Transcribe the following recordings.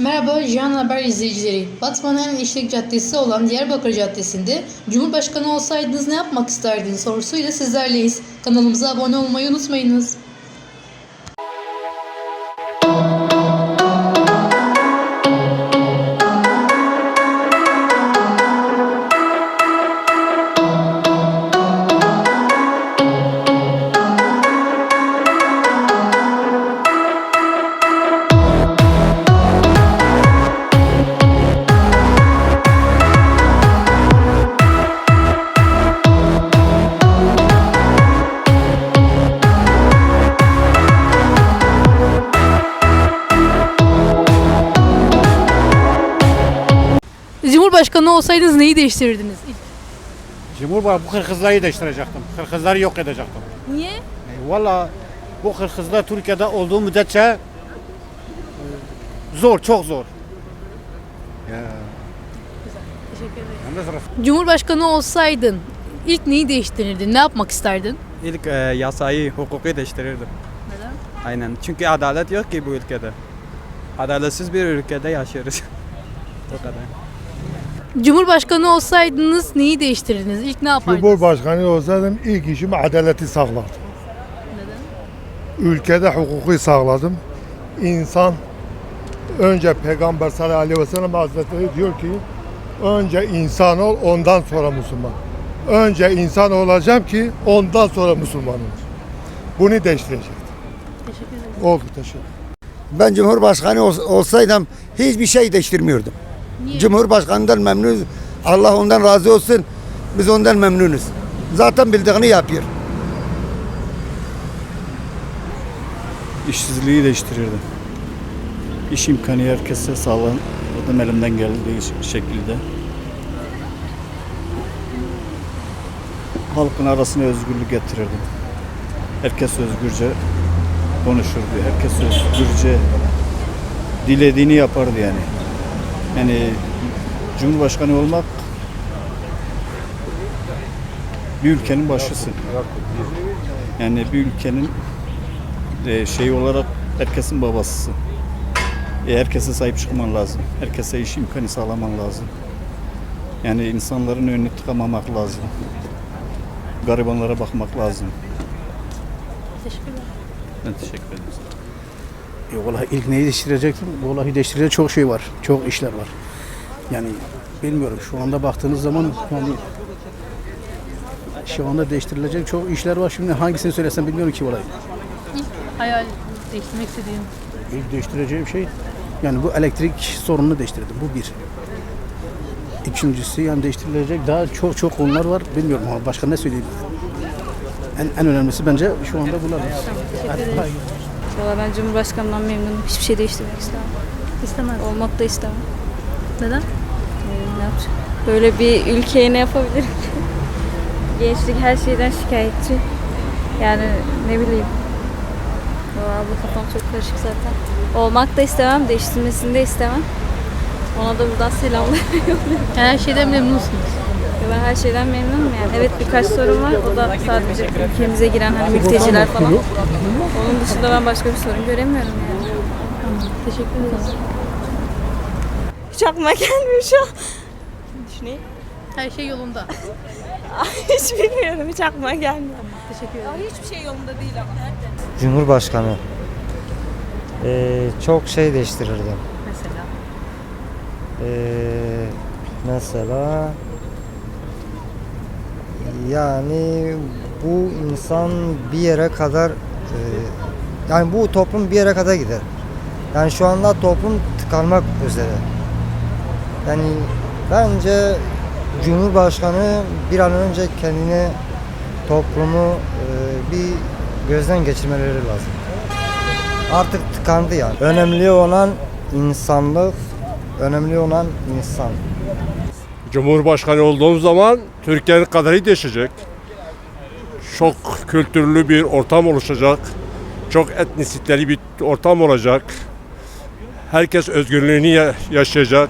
Merhaba Cihan Haber izleyicileri. Batman'ın en caddesi olan Diyarbakır Caddesi'nde Cumhurbaşkanı olsaydınız ne yapmak isterdiniz sorusuyla sizlerleyiz. Kanalımıza abone olmayı unutmayınız. Cumhurbaşkanı olsaydınız neyi değiştirirdiniz? Cumhurbaşkanı bu Kırgızları değiştirecektim. Kırgızları yok edecektim. Niye? E, Valla bu Kırgızlar Türkiye'de olduğu müddetçe e, zor, çok zor. Ya. Teşekkür ederim. De. Cumhurbaşkanı olsaydın ilk neyi değiştirirdin? Ne yapmak isterdin? İlk e, yasayı, hukuku değiştirirdim. Neden? Aynen. Çünkü adalet yok ki bu ülkede. Adaletsiz bir ülkede yaşıyoruz. o kadar. Cumhurbaşkanı olsaydınız neyi değiştirirdiniz? İlk ne yapardınız? Cumhurbaşkanı olsaydım ilk işim adaleti sağlardım. Neden? Ülkede hukuku sağladım. İnsan önce Peygamber sallallahu aleyhi ve sellem Hazretleri diyor ki önce insan ol ondan sonra Müslüman. Önce insan olacağım ki ondan sonra Müslüman olur. Bunu değiştirecektim. Teşekkür ederim. Oldu teşekkür Ben Cumhurbaşkanı ol- olsaydım hiçbir şey değiştirmiyordum. Niye? Cumhurbaşkanından memnunuz. Allah ondan razı olsun. Biz ondan memnunuz. Zaten bildiğini yapıyor. İşsizliği değiştirirdim. İş imkanı herkese sağlan, adam elimden geldiği şekilde. Halkın arasına özgürlük getirirdim. Herkes özgürce konuşurdu. Herkes özgürce dilediğini yapardı yani. Yani Cumhurbaşkanı olmak bir ülkenin başısın. Yani bir ülkenin e, şey olarak herkesin babasısın. E, herkese sahip çıkman lazım. Herkese iş imkanı sağlaman lazım. Yani insanların önünü tıkamamak lazım. Garibanlara bakmak lazım. Teşekkürler. Ben teşekkür ederim. E, vallahi ilk neyi değiştirecektim? Vallahi değiştirecek çok şey var. Çok işler var. Yani bilmiyorum şu anda baktığınız zaman yani şu anda değiştirilecek çok işler var. Şimdi hangisini söylesem bilmiyorum ki vallahi. İlk hayal değiştirmek istediğin. İlk değiştireceğim şey yani bu elektrik sorununu değiştirdim. Bu bir. İkincisi yani değiştirilecek daha çok çok konular var. Bilmiyorum ama başka ne söyleyeyim. En, en önemlisi bence şu anda bunlar. Valla ben Cumhurbaşkanından memnunum. Hiçbir şey değiştirmek istemem. İstemez. Olmak da istemem. Neden? Ee, ne yapacağım? Böyle bir ülkeye ne yapabilirim ki? Gençlik her şeyden şikayetçi. Yani ne bileyim. Valla bu kafam çok karışık zaten. Olmak da istemem, değiştirmesini de istemem. Ona da buradan selamlar. Her şeyden memnunsunuz. Ben her şeyden memnunum yani. Evet birkaç sorun var. O da sadece ülkemize giren hani mülteciler falan. Onun dışında ben başka bir sorun göremiyorum yani. Teşekkür ederim. Hiç aklıma gelmiyor şu an. Düşüneyim. Her şey yolunda. Hiç bilmiyorum. Hiç aklıma gelmiyor. Teşekkür ederim. Hiçbir şey yolunda değil ama. Cumhurbaşkanı Ee, çok şey değiştirirdim. Mesela. Ee, mesela yani bu insan bir yere kadar e, yani bu toplum bir yere kadar gider. Yani şu anda toplum tıkanmak üzere. Yani bence Cumhurbaşkanı bir an önce kendini toplumu e, bir gözden geçirmeleri lazım. Artık tıkandı yani. Önemli olan insanlık, önemli olan insan. Cumhurbaşkanı olduğum zaman Türkiye'nin kaderi değişecek. Çok kültürlü bir ortam oluşacak. Çok etnisiteli bir ortam olacak. Herkes özgürlüğünü ya- yaşayacak.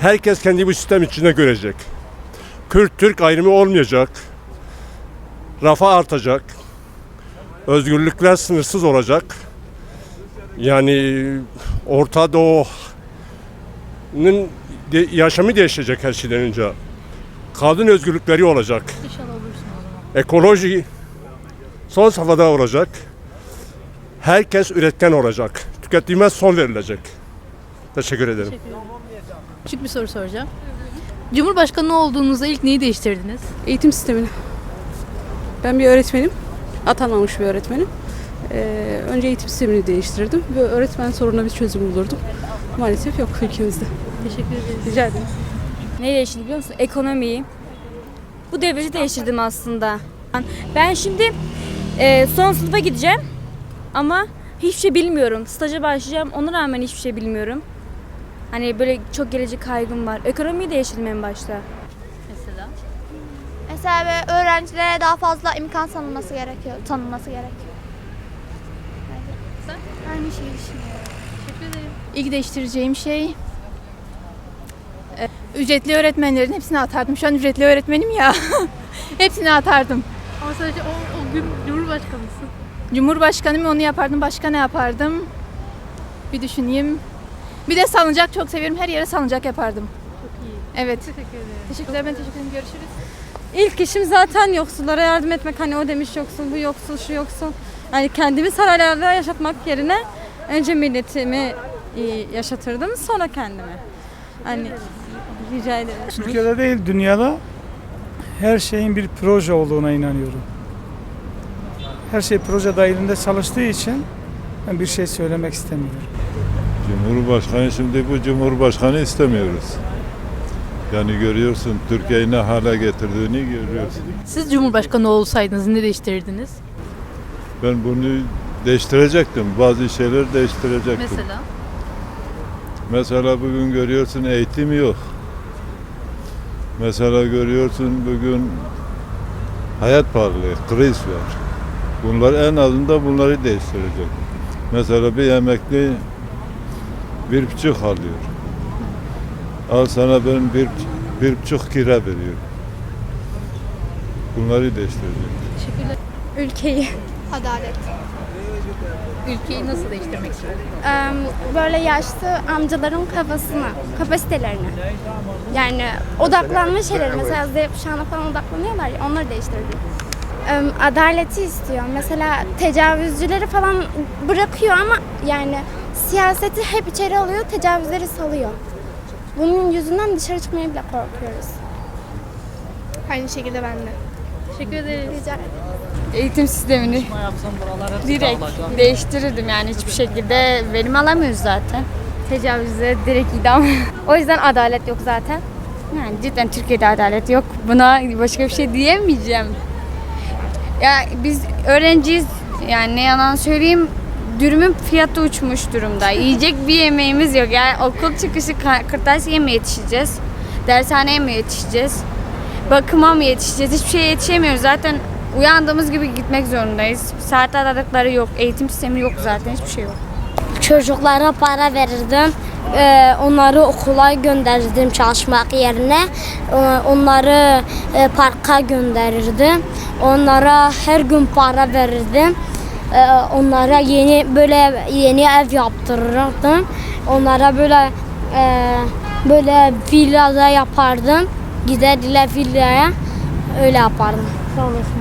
Herkes kendi bu sistem içinde görecek. Kürt Türk ayrımı olmayacak. Rafa artacak. Özgürlükler sınırsız olacak. Yani Orta Doğu de- yaşamı değişecek her şeyden önce. Kadın özgürlükleri olacak. İnşallah olursun o zaman. Ekoloji son safhada olacak. Herkes üretken olacak. Tüketime son verilecek. Teşekkür ederim. Küçük bir soru soracağım. Cumhurbaşkanı olduğunuzda ilk neyi değiştirdiniz? Eğitim sistemini. Ben bir öğretmenim. Atanmamış bir öğretmenim. Ee, önce eğitim sistemini değiştirdim ve öğretmen sorununa bir çözüm bulurdum. Maalesef yok ülkemizde. Teşekkür ederim. Rica ederim. Neyi değiştirdim biliyor musun? Ekonomiyi. Bu devleti değiştirdim aslında. Ben şimdi e, son sınıfa gideceğim ama hiçbir şey bilmiyorum. Staja başlayacağım ona rağmen hiçbir şey bilmiyorum. Hani böyle çok gelecek kaygım var. Ekonomiyi değiştirdim en başta. Mesela? Mesela böyle öğrencilere daha fazla imkan tanınması gerekiyor. Tanınması gerekiyor. Sen? Aynı şeyi düşünüyorum. İlk değiştireceğim şey e, ücretli öğretmenlerin hepsini atardım. Şu an ücretli öğretmenim ya. hepsini atardım. Ama sadece o, o gün Cumhurbaşkanısın. Cumhurbaşkanım onu yapardım. Başka ne yapardım? Bir düşüneyim. Bir de salıncak çok seviyorum. Her yere salıncak yapardım. Çok iyi. Evet. Teşekkür ederim. Teşekkürler. Ben teşekkür ederim. Görüşürüz. İlk işim zaten yoksullara yardım etmek. Hani o demiş yoksul, bu yoksul, şu yoksul. Yani kendimi saraylarda yaşatmak yerine önce milletimi yaşatırdım sonra kendimi. Hani rica ederim. Türkiye'de değil dünyada her şeyin bir proje olduğuna inanıyorum. Her şey proje dahilinde çalıştığı için ben bir şey söylemek istemiyorum. Cumhurbaşkanı şimdi bu Cumhurbaşkanı istemiyoruz. Yani görüyorsun Türkiye'yi ne hale getirdiğini görüyorsun. Siz Cumhurbaşkanı olsaydınız ne değiştirirdiniz? Ben bunu değiştirecektim. Bazı şeyler değiştirecektim. Mesela? Mesela bugün görüyorsun eğitim yok. Mesela görüyorsun bugün hayat pahalı, kriz var. Bunlar en azından bunları değiştirecek. Mesela bir emekli bir buçuk alıyor. Al sana ben bir, bir buçuk kira veriyorum. Bunları değiştirecek. Teşekkürler. Ülkeyi. Adalet. Ülkeyi nasıl değiştirmek isterdiniz? böyle yaşlı amcaların kafasını, kapasitelerini. Yani odaklanma şeyleri. Mesela Z kuşağına falan odaklanıyorlar ya onları değiştirdim. adaleti istiyor. Mesela tecavüzcüleri falan bırakıyor ama yani siyaseti hep içeri alıyor, tecavüzleri salıyor. Bunun yüzünden dışarı çıkmaya bile korkuyoruz. Aynı şekilde ben de. Teşekkür ederim. Rica ederim. Eğitim sistemini direkt değiştirirdim yani hiçbir şekilde verim alamıyoruz zaten. Tecavüze direkt idam. o yüzden adalet yok zaten. Yani cidden Türkiye'de adalet yok. Buna başka bir şey diyemeyeceğim. Ya biz öğrenciyiz. Yani ne yalan söyleyeyim dürümün fiyatı uçmuş durumda. Yiyecek bir yemeğimiz yok. Yani okul çıkışı ka- kırtasiye mi yetişeceğiz? Dershaneye mi yetişeceğiz? Bakıma mı yetişeceğiz? Hiçbir şeye yetişemiyoruz. Zaten uyandığımız gibi gitmek zorundayız. Saat aralıkları yok. Eğitim sistemi yok zaten. Hiçbir şey yok. Çocuklara para verirdim. Ee, onları okula gönderirdim çalışmak yerine. Ee, onları e, parka gönderirdim. Onlara her gün para verirdim. Ee, onlara yeni böyle yeni ev yaptırırdım. Onlara böyle e, böyle villada yapardım. Giderdiler villaya. Öyle yapardım. Sağ olasın.